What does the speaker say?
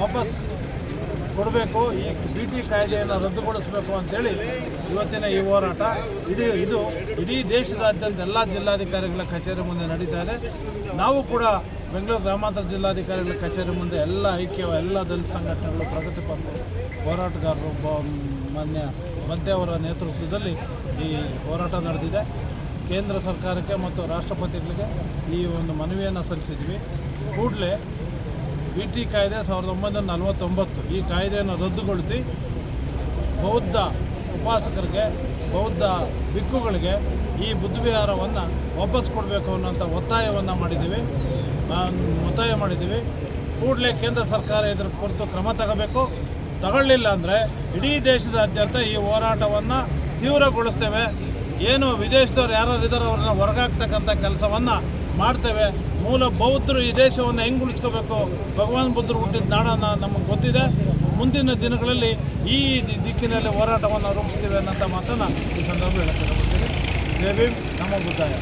ವಾಪಸ್ ಕೊಡಬೇಕು, ಈ ಬಿ ಟಿ ಕಾಯ್ದೆಯನ್ನು ರದ್ದುಗೊಳಿಸಬೇಕು ಅಂತೇಳಿ ಇವತ್ತಿನ ಈ ಹೋರಾಟ. ಇದು ಇದು ಇಡೀ ದೇಶದಾದ್ಯಂತ ಎಲ್ಲ ಜಿಲ್ಲಾಧಿಕಾರಿಗಳ ಕಚೇರಿ ಮುಂದೆ ನಡೀತಾ ಇದೆ. ನಾವು ಕೂಡ ಬೆಂಗಳೂರು ಗ್ರಾಮಾಂತರ ಜಿಲ್ಲಾಧಿಕಾರಿಗಳ ಕಚೇರಿ ಮುಂದೆ ಎಲ್ಲ ಐಕ್ಯ, ಎಲ್ಲ ದಲಿತ ಸಂಘಟನೆಗಳು ಪ್ರಗತಿಪರರು ಹೋರಾಟಗಾರರು ಮಾನ್ಯ ಬಂತೆ ಅವರ ನೇತೃತ್ವದಲ್ಲಿ ಈ ಹೋರಾಟ ನಡೆದಿದೆ. ಕೇಂದ್ರ ಸರ್ಕಾರಕ್ಕೆ ಮತ್ತು ರಾಷ್ಟ್ರಪತಿಗಳಿಗೆ ಈ ಒಂದು ಮನವಿಯನ್ನು ಸಲ್ಲಿಸಿದ್ವಿ. ಕೂಡಲೇ ಬಿ ಟಿ ಕಾಯ್ದೆ ಸಾವಿರದ ಒಂಬೈನೂರ ನಲವತ್ತೊಂಬತ್ತು. ಈ ಕಾಯ್ದೆಯನ್ನು ರದ್ದುಗೊಳಿಸಿ ಬೌದ್ಧ ಉಪಾಸಕರಿಗೆ, ಬೌದ್ಧ ಬಿಕ್ಕುಗಳಿಗೆ ಈ ಬುದ್ಧವಿಹಾರವನ್ನು ವಾಪಸ್ ಕೊಡಬೇಕು ಅನ್ನೋಂಥ ಒತ್ತಾಯವನ್ನು ಮಾಡಿದ್ದೀವಿ. ಒತ್ತಾಯ ಮಾಡಿದ್ದೀವಿ. ಕೂಡಲೇ ಕೇಂದ್ರ ಸರ್ಕಾರ ಇದರ ಕುರಿತು ಕ್ರಮ ತಗೋಬೇಕು. ತಗೊಳ್ಳಿಲ್ಲ ಅಂದರೆ ಇಡೀ ದೇಶದಾದ್ಯಂತ ಈ ಹೋರಾಟವನ್ನು ತೀವ್ರಗೊಳಿಸ್ತೇವೆ. ಏನು ವಿದೇಶದವ್ರು ಯಾರು ಇದ್ದಾರೆ ಅವ್ರನ್ನ ಹೊರಗಾಗ್ತಕ್ಕಂಥ ಕೆಲಸವನ್ನು ಮಾಡ್ತೇವೆ. ಮೂಲ ಬೌದ್ಧರು ಈ ದೇಶವನ್ನು ಹೆಂಗೆ ಉಳಿಸ್ಕೋಬೇಕು? ಭಗವಾನ್ ಬುದ್ಧರು ಹುಟ್ಟಿದ ನಾಡನ್ನು ನಮಗೆ ಗೊತ್ತಿದೆ. ಮುಂದಿನ ದಿನಗಳಲ್ಲಿ ಈ ದಿಕ್ಕಿನಲ್ಲಿ ಹೋರಾಟವನ್ನು ರೂಪಿಸ್ತೀವಿ ಅನ್ನೋಂಥ ಮಾತನ್ನು ಈ ಸಂದರ್ಭ ಭೀಮ್ ನಮ್ಮ ಬುದ್ಧಾಯ.